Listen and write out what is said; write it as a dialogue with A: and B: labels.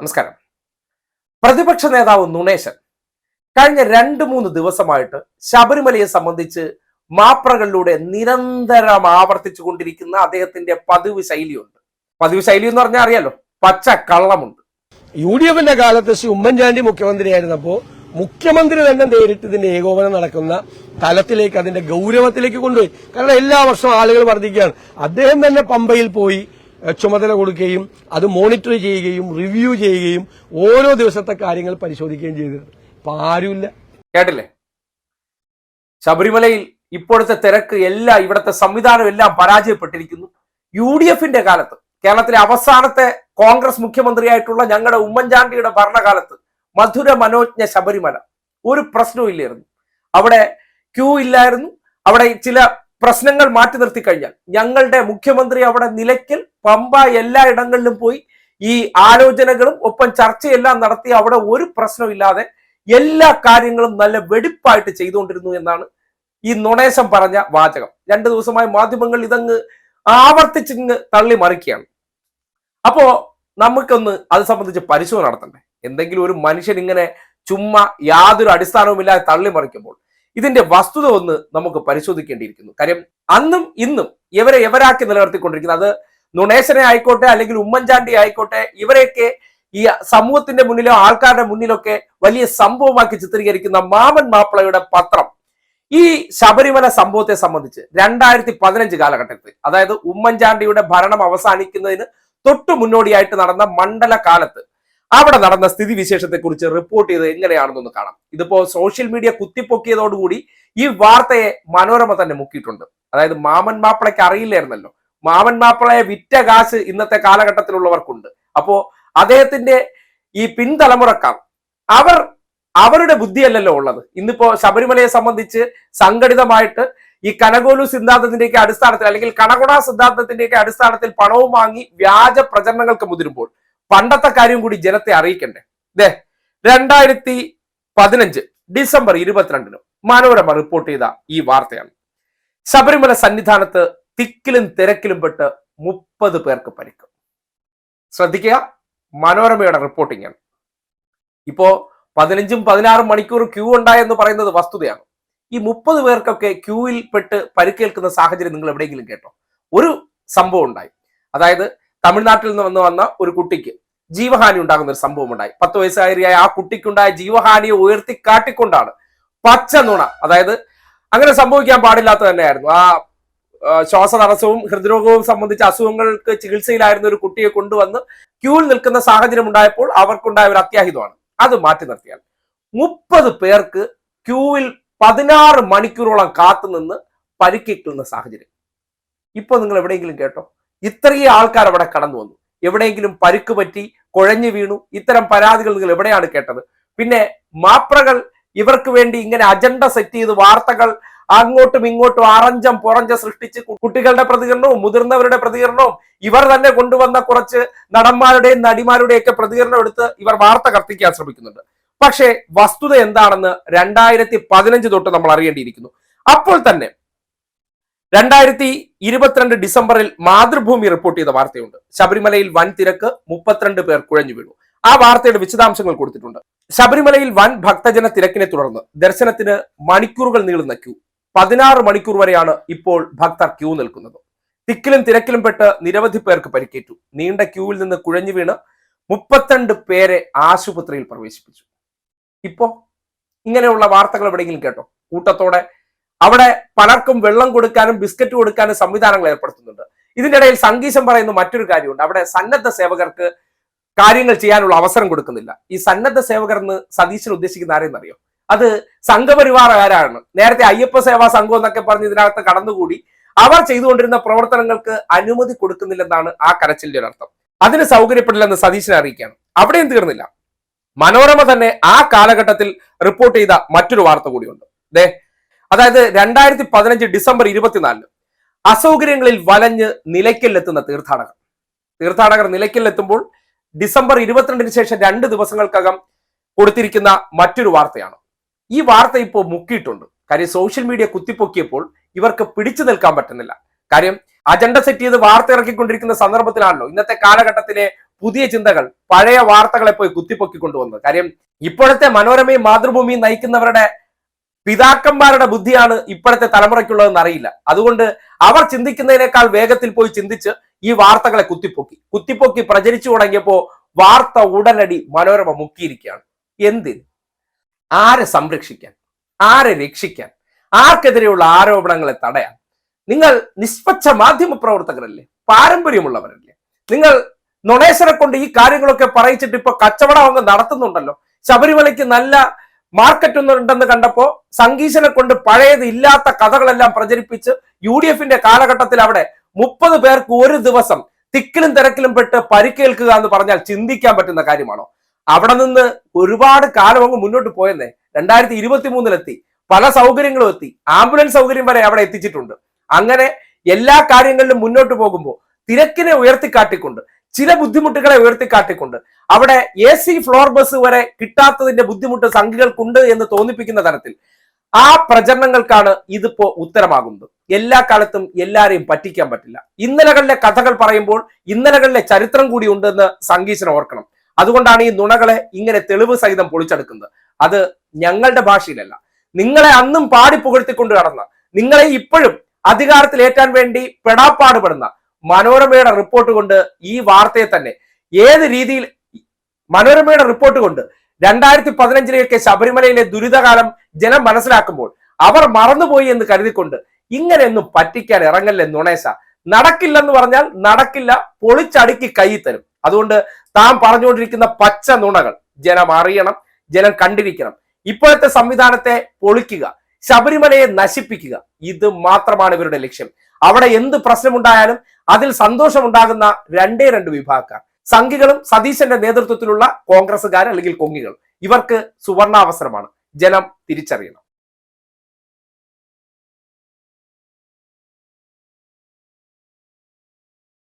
A: നമസ്കാരം. പ്രതിപക്ഷ നേതാവ് നുണേശൻ കഴിഞ്ഞ രണ്ട് മൂന്ന് ദിവസമായിട്ട് ശബരിമലയെ സംബന്ധിച്ച് മാപ്രകളിലൂടെ നിരന്തരം ആവർത്തിച്ചു കൊണ്ടിരിക്കുന്ന അദ്ദേഹത്തിന്റെ പതിവ് ശൈലിയുണ്ട്. പതിവ് ശൈലി എന്ന് പറഞ്ഞാൽ അറിയാലോ പച്ച കള്ളമുണ്ട്.
B: യു ഡി എഫിന്റെ കാലത്ത് ശ്രീ ഉമ്മൻചാണ്ടി മുഖ്യമന്ത്രിയായിരുന്നപ്പോ മുഖ്യമന്ത്രി തന്നെ നേരിട്ട് ഇതിന്റെ ഏകോപനം നടക്കുന്ന തലത്തിലേക്ക് അതിന്റെ ഗൗരവത്തിലേക്ക് കൊണ്ടുപോയി. കാരണം എല്ലാ വർഷവും ആളുകൾ വർദ്ധിക്കുകയാണ്. അദ്ദേഹം തന്നെ പമ്പയിൽ പോയി ചുമതല കൊടുക്കുകയും അത് മോണിറ്റർ ചെയ്യുകയും റിവ്യൂ ചെയ്യുകയും ഓരോ ദിവസത്തെ കാര്യങ്ങൾ പരിശോധിക്കുകയും ചെയ്തിട്ടുണ്ട് ഇപ്പൊ ആരുമില്ല.
A: കേട്ടില്ലേ? ശബരിമലയിൽ ഇപ്പോഴത്തെ തിരക്ക് എല്ലാം ഇവിടുത്തെ സംവിധാനം എല്ലാം പരാജയപ്പെട്ടിരിക്കുന്നു. യു ഡി എഫിന്റെ കാലത്ത് കേരളത്തിലെ അവസാനത്തെ കോൺഗ്രസ് മുഖ്യമന്ത്രിയായിട്ടുള്ള ഞങ്ങളുടെ ഉമ്മൻചാണ്ടിയുടെ ഭരണകാലത്ത് മധുര മനോജ്ഞ ശബരിമല ഒരു പ്രശ്നവും ഇല്ലായിരുന്നു. അവിടെ ക്യൂ ഇല്ലായിരുന്നു. അവിടെ ചില പ്രശ്നങ്ങൾ മാറ്റി നിർത്തി കഴിഞ്ഞാൽ ഞങ്ങളുടെ മുഖ്യമന്ത്രി അവിടെ നിലയ്ക്കൽ പമ്പ എല്ലാ ഇടങ്ങളിലും പോയി ഈ ആലോചനകളും ഒപ്പം ചർച്ചയെല്ലാം നടത്തി അവിടെ ഒരു പ്രശ്നമില്ലാതെ എല്ലാ കാര്യങ്ങളും നല്ല വെടിപ്പായിട്ട് ചെയ്തുകൊണ്ടിരുന്നു എന്നാണ് ഈ നുണേശം പറഞ്ഞ വാചകം. രണ്ടു ദിവസമായി മാധ്യമങ്ങൾ ഇതങ്ങ് ആവർത്തിച്ചിങ്ങ് തള്ളി മറിക്കുകയാണ് അപ്പോ നമുക്കൊന്ന് അത് സംബന്ധിച്ച് പരിശോധന നടത്തണ്ടേ? എന്തെങ്കിലും ഒരു മനുഷ്യൻ ഇങ്ങനെ ചുമ്മാ യാതൊരു അടിസ്ഥാനവുമില്ലാതെ തള്ളി മറിക്കുമ്പോൾ ഇതിന്റെ വസ്തുത ഒന്ന് നമുക്ക് പരിശോധിക്കേണ്ടിയിരിക്കുന്നു. കാര്യം അന്നും ഇന്നും ഇവരെ എവരാക്കി നിലനിർത്തിക്കൊണ്ടിരിക്കുന്നത് അത് നുണേശനെ ആയിക്കോട്ടെ അല്ലെങ്കിൽ ഉമ്മൻചാണ്ടി ആയിക്കോട്ടെ ഇവരെയൊക്കെ ഈ സമൂഹത്തിന്റെ മുന്നിലോ ആൾക്കാരുടെ മുന്നിലൊക്കെ വലിയ സംഭവമാക്കി ചിത്രീകരിക്കുന്ന മാമൻ മാപ്പിളയുടെ പത്രം. ഈ ശബരിമല സംഭവത്തെ സംബന്ധിച്ച് രണ്ടായിരത്തി പതിനഞ്ച് കാലഘട്ടത്തിൽ അതായത് ഉമ്മൻചാണ്ടിയുടെ ഭരണം അവസാനിക്കുന്നതിന് തൊട്ടു മുന്നോടിയായിട്ട് നടന്ന മണ്ഡല കാലത്ത് അവിടെ നടന്ന സ്ഥിതിവിശേഷത്തെ കുറിച്ച് റിപ്പോർട്ട് ചെയ്ത് എങ്ങനെയാണെന്നൊന്ന് കാണാം. ഇതിപ്പോ സോഷ്യൽ മീഡിയ കുത്തിപ്പൊക്കിയതോടുകൂടി ഈ വാർത്തയെ മനോരമ തന്നെ മുക്കിയിട്ടുണ്ട്. അതായത് മാമൻ മാപ്പിളയ്ക്ക് അറിയില്ലായിരുന്നല്ലോ. മാമൻ മാപ്പിളയെ വിറ്റ കാശ് ഇന്നത്തെ കാലഘട്ടത്തിലുള്ളവർക്കുണ്ട്. അപ്പോ അദ്ദേഹത്തിന്റെ ഈ പിൻതലമുറക്കാർ അവർ അവരുടെ ബുദ്ധിയല്ലല്ലോ ഉള്ളത്. ഇന്നിപ്പോ ശബരിമലയെ സംബന്ധിച്ച് സംഘടിതമായിട്ട് ഈ കനകോലു സിദ്ധാന്തത്തിന്റെയൊക്കെ അടിസ്ഥാനത്തിൽ അല്ലെങ്കിൽ കണകുണ സിദ്ധാന്തത്തിന്റെയൊക്കെ അടിസ്ഥാനത്തിൽ പണവും വാങ്ങി വ്യാജ പ്രചരണങ്ങൾക്ക് മുതിരുമ്പോൾ പണ്ടത്തെ കാര്യം കൂടി ജനത്തെ അറിയിക്കണ്ടേ? ദേ രണ്ടായിരത്തി പതിനഞ്ച് ഡിസംബർ ഇരുപത്തിരണ്ടിന് മനോരമ റിപ്പോർട്ട് ചെയ്ത ഈ വാർത്തയാണ്. ശബരിമല സന്നിധാനത്ത് തിക്കിലും തിരക്കിലും പെട്ട് മുപ്പത് പേർക്ക് പരിക്ക്. ശ്രദ്ധിക്കുക മനോരമയുടെ റിപ്പോർട്ടിംഗ് ആണ്. ഇപ്പോ പതിനഞ്ചും പതിനാറും മണിക്കൂർ ക്യൂ ഉണ്ടായെന്ന് പറയുന്നത് വസ്തുതയാണ്. ഈ മുപ്പത് പേർക്കൊക്കെ ക്യൂവിൽ പെട്ട് പരിക്കേൽക്കുന്ന സാഹചര്യം നിങ്ങൾ എവിടെയെങ്കിലും കേട്ടോ? ഒരു സംഭവം ഉണ്ടായി. അതായത് തമിഴ്നാട്ടിൽ നിന്ന് വന്ന് വന്ന ഒരു കുട്ടിക്ക് ജീവഹാനി ഉണ്ടാകുന്ന ഒരു സംഭവം ഉണ്ടായി പത്ത് വയസ്സുകാരിയായ ആ കുട്ടിക്കുണ്ടായ ജീവഹാനിയെ ഉയർത്തി കാട്ടിക്കൊണ്ടാണ് പച്ച നുണ. അതായത് അങ്ങനെ സംഭവിക്കാൻ പാടില്ലാത്ത തന്നെയായിരുന്നു. ആ ശ്വാസ ശ്വാസതടസ്സവും ഹൃദ്രോഗവും സംബന്ധിച്ച അസുഖങ്ങൾക്ക് ചികിത്സയിലായിരുന്ന ഒരു കുട്ടിയെ കൊണ്ടുവന്ന് ക്യൂവിൽ നിൽക്കുന്ന സാഹചര്യം ഉണ്ടായപ്പോൾ അവർക്കുണ്ടായ ഒരു അത്യാഹിതമാണ്. അത് മാറ്റി നിർത്തിയാൽ മുപ്പത് പേർക്ക് ക്യൂവിൽ പതിനാറ് മണിക്കൂറോളം കാത്തുനിന്ന് പരിക്കേൽക്കുന്ന സാഹചര്യം. ഇപ്പൊ നിങ്ങൾ എവിടെയെങ്കിലും കേട്ടോ? ഇത്രയും ആൾക്കാർ അവിടെ കടന്നു വന്നു. എവിടെയെങ്കിലും പരുക്ക് പറ്റി കുഴഞ്ഞു വീണു ഇത്തരം പരാതികൾ നിങ്ങൾ എവിടെയാണ് കേട്ടത്? പിന്നെ മാപ്രകൾ ഇവർക്ക് വേണ്ടി ഇങ്ങനെ അജണ്ട സെറ്റ് ചെയ്ത് വാർത്തകൾ അങ്ങോട്ടും ഇങ്ങോട്ടും അറഞ്ചം പുറഞ്ച സൃഷ്ടിച്ച് കുട്ടികളുടെ പ്രതികരണവും മുതിർന്നവരുടെ പ്രതികരണവും ഇവർ തന്നെ കൊണ്ടുവന്ന കുറച്ച് നടന്മാരുടെയും നടിമാരുടെയും ഒക്കെ പ്രതികരണം എടുത്ത് ഇവർ വാർത്ത കർത്തിക്കാൻ ശ്രമിക്കുന്നുണ്ട്. പക്ഷേ വസ്തുത എന്താണെന്ന് രണ്ടായിരത്തി പതിനഞ്ച് തൊട്ട് നമ്മൾ അറിയേണ്ടിയിരിക്കുന്നു. അപ്പോൾ തന്നെ രണ്ടായിരത്തി ഇരുപത്തിരണ്ട് ഡിസംബറിൽ മാതൃഭൂമി റിപ്പോർട്ട് ചെയ്ത വാർത്തയുണ്ട്. ശബരിമലയിൽ വൻ തിരക്ക് മുപ്പത്തിരണ്ട് പേർ കുഴഞ്ഞു വീണു. ആ വാർത്തയുടെ വിശദാംശങ്ങൾ കൊടുത്തിട്ടുണ്ട്. ശബരിമലയിൽ വൻ ഭക്തജന തിരക്കിനെ തുടർന്ന് ദർശനത്തിന് മണിക്കൂറുകൾ നീളുന്ന ക്യൂ. പതിനാറ് മണിക്കൂർ വരെയാണ് ഇപ്പോൾ ഭക്തർ ക്യൂ നിൽക്കുന്നത്. തിക്കിലും തിരക്കിലും പെട്ട് നിരവധി പേർക്ക് പരിക്കേറ്റു. നീണ്ട ക്യൂവിൽ നിന്ന് കുഴഞ്ഞു വീണ് മുപ്പത്തിരണ്ട് പേരെ ആശുപത്രിയിൽ പ്രവേശിപ്പിച്ചു. ഇപ്പോ ഇങ്ങനെയുള്ള വാർത്തകൾ എവിടെയെങ്കിലും കേട്ടോ? കൂട്ടത്തോടെ അവിടെ പലർക്കും വെള്ളം കൊടുക്കാനും ബിസ്ക്കറ്റ് കൊടുക്കാനും സംവിധാനങ്ങൾ ഏർപ്പെടുത്തുന്നുണ്ട്. ഇതിനിടയിൽ ഇടയിൽ സംഗീശം പറയുന്ന മറ്റൊരു കാര്യമുണ്ട്. അവിടെ സന്നദ്ധ സേവകർക്ക് കാര്യങ്ങൾ ചെയ്യാനുള്ള അവസരം കൊടുക്കുന്നില്ല. ഈ സന്നദ്ധ സേവകർ എന്ന് സതീശൻ ഉദ്ദേശിക്കുന്ന ആരെന്നറിയോ അത് സംഘപരിവാറുകാരാണ് നേരത്തെ അയ്യപ്പ സേവാ സംഘം എന്നൊക്കെ പറഞ്ഞ് ഇതിനകത്ത് കടന്നുകൂടി അവർ ചെയ്തുകൊണ്ടിരുന്ന പ്രവർത്തനങ്ങൾക്ക് അനുമതി കൊടുക്കുന്നില്ലെന്നാണ് ആ കരച്ചിലിന്റെ ഒരു അർത്ഥം. അതിന് സൗകര്യപ്പെടില്ലെന്ന് സതീശനെ അറിയിക്കുകയാണ്. അവിടെയും തീർന്നില്ല? മനോരമ തന്നെ ആ കാലഘട്ടത്തിൽ റിപ്പോർട്ട് ചെയ്ത മറ്റൊരു വാർത്ത കൂടിയുണ്ട്. ദേ അതായത് രണ്ടായിരത്തി പതിനഞ്ച് ഡിസംബർ ഇരുപത്തിനാലിന് അസൗകര്യങ്ങളിൽ വലഞ്ഞ് നിലയ്ക്കല്ലെത്തുന്ന തീർത്ഥാടകർ. തീർത്ഥാടകർ നിലയ്ക്കല്ലെത്തുമ്പോൾ ഡിസംബർ ഇരുപത്തിരണ്ടിന് ശേഷം രണ്ട് ദിവസങ്ങൾക്കകം കൊടുത്തിരിക്കുന്ന മറ്റൊരു വാർത്തയാണ്. ഈ വാർത്ത ഇപ്പോൾ മുക്കിയിട്ടുണ്ട്. കാര്യം സോഷ്യൽ മീഡിയ കുത്തിപ്പൊക്കിയപ്പോൾ ഇവർക്ക് പിടിച്ചു നിൽക്കാൻ പറ്റുന്നില്ല. കാര്യം അജണ്ട സെറ്റ് ചെയ്ത് വാർത്ത ഇറക്കിക്കൊണ്ടിരിക്കുന്ന സന്ദർഭത്തിലാണല്ലോ ഇന്നത്തെ കാലഘട്ടത്തിലെ പുതിയ ചിന്തകൾ പഴയ വാർത്തകളെ പോയി കുത്തിപ്പൊക്കിക്കൊണ്ടുവന്നത്. കാര്യം ഇപ്പോഴത്തെ മനോരമയും മാതൃഭൂമിയും നയിക്കുന്നവരുടെ പിതാക്കന്മാരുടെ ബുദ്ധിയാണ് ഇപ്പോഴത്തെ തലമുറയ്ക്കുള്ളതെന്ന് അറിയില്ല. അതുകൊണ്ട് അവർ ചിന്തിക്കുന്നതിനേക്കാൾ വേഗത്തിൽ പോയി ചിന്തിച്ച് ഈ വാർത്തകളെ കുത്തിപ്പൊക്കി. കുത്തിപ്പൊക്കി പ്രചരിച്ചു തുടങ്ങിയപ്പോ വാർത്ത ഉടനടി മനോരമ മുക്കിയിരിക്കുകയാണ്. എന്തിന്? ആരെ സംരക്ഷിക്കാൻ? ആരെ രക്ഷിക്കാൻ? ആർക്കെതിരെയുള്ള ആരോപണങ്ങളെ തടയാൻ? നിങ്ങൾ നിഷ്പക്ഷ മാധ്യമ പ്രവർത്തകരല്ലേ? പാരമ്പര്യമുള്ളവരല്ലേ? നിങ്ങൾ നൊണേശ്വരെ കൊണ്ട് ഈ കാര്യങ്ങളൊക്കെ പറയിച്ചിട്ട് ഇപ്പൊ കച്ചവടം അങ്ങ് നടത്തുന്നുണ്ടല്ലോ. ശബരിമലയ്ക്ക് നല്ല മാർക്കറ്റ് ഒന്നും ഉണ്ടെന്ന് കണ്ടപ്പോ സംഗീശനെ കൊണ്ട് പഴയത് ഇല്ലാത്ത കഥകളെല്ലാം പ്രചരിപ്പിച്ച് യു ഡി എഫിന്റെ കാലഘട്ടത്തിൽ അവിടെ മുപ്പത് പേർക്ക് ഒരു ദിവസം തിക്കിലും തിരക്കിലും പെട്ട് പരിക്കേൽക്കുക എന്ന് പറഞ്ഞാൽ ചിന്തിക്കാൻ പറ്റുന്ന കാര്യമാണോ? അവിടെ നിന്ന് ഒരുപാട് കാലം അങ്ങ് മുന്നോട്ട് പോയെന്നേ. രണ്ടായിരത്തി ഇരുപത്തി മൂന്നിലെത്തി പല സൗകര്യങ്ങളും എത്തി. ആംബുലൻസ് സൗകര്യം വരെ അവിടെ എത്തിച്ചിട്ടുണ്ട്. അങ്ങനെ എല്ലാ കാര്യങ്ങളിലും മുന്നോട്ട് പോകുമ്പോൾ തിരക്കിനെ ഉയർത്തിക്കാട്ടിക്കൊണ്ട് ചില ബുദ്ധിമുട്ടുകളെ ഉയർത്തിക്കാട്ടിക്കൊണ്ട് അവിടെ എ സി ഫ്ലോർ ബസ് വരെ കിട്ടാത്തതിന്റെ ബുദ്ധിമുട്ട് സംഘികൾക്കുണ്ട് എന്ന് തോന്നിപ്പിക്കുന്ന തരത്തിൽ ആ പ്രചരണങ്ങൾക്കാണ് ഇതിപ്പോ ഉത്തരമാകുന്നത്. എല്ലാ കാലത്തും എല്ലാരെയും പറ്റിക്കാൻ പറ്റില്ല. ഇന്നലകളിലെ കഥകൾ പറയുമ്പോൾ ഇന്നലകളിലെ ചരിത്രം കൂടി ഉണ്ടെന്ന് സംഗീശനം ഓർക്കണം. അതുകൊണ്ടാണ് ഈ നുണകളെ ഇങ്ങനെ തെളിവ് സഹിതം പൊളിച്ചെടുക്കുന്നത്. അത് ഞങ്ങളുടെ ഭാഷയിലല്ല. നിങ്ങളെ അന്നും പാടി പുകഴ്ത്തിക്കൊണ്ട് കടന്ന നിങ്ങളെ ഇപ്പോഴും അധികാരത്തിലേറ്റാൻ വേണ്ടി പെടാപ്പാടുപെടുന്ന മനോരമയുടെ റിപ്പോർട്ട് കൊണ്ട് ഈ വാർത്തയെ തന്നെ ഏത് രീതിയിൽ മനോരമയുടെ റിപ്പോർട്ട് കൊണ്ട് രണ്ടായിരത്തി പതിനഞ്ചിലേക്ക് ശബരിമലയിലെ ദുരിതകാലം ജനം മനസ്സിലാക്കുമ്പോൾ അവർ മറന്നുപോയി എന്ന് കരുതിക്കൊണ്ട് ഇങ്ങനെയൊന്നും പറ്റിക്കാൻ ഇറങ്ങല്ലേ നുണേശ നടക്കില്ലെന്ന് പറഞ്ഞാൽ നടക്കില്ല പൊളിച്ചടുക്കി കൈ തരും. അതുകൊണ്ട് താൻ പറഞ്ഞുകൊണ്ടിരിക്കുന്ന പച്ച നുണകൾ ജനം അറിയണം ജനം കണ്ടിരിക്കണം. ഇപ്പോഴത്തെ സംവിധാനത്തെ പൊളിക്കുക ശബരിമലയെ നശിപ്പിക്കുക ഇത് മാത്രമാണ് ഇവരുടെ ലക്ഷ്യം. അവിടെ എന്ത് പ്രശ്നമുണ്ടായാലും അതിൽ സന്തോഷമുണ്ടാകുന്ന രണ്ടേ രണ്ട് വിഭാഗക്കാർ. സംഘികളും സതീശന്റെ നേതൃത്വത്തിലുള്ള കോൺഗ്രസുകാർ അല്ലെങ്കിൽ കൊങ്ങികൾ. ഇവർക്ക് സുവർണാവസരമാണ്. ജനം തിരിച്ചറിയണം.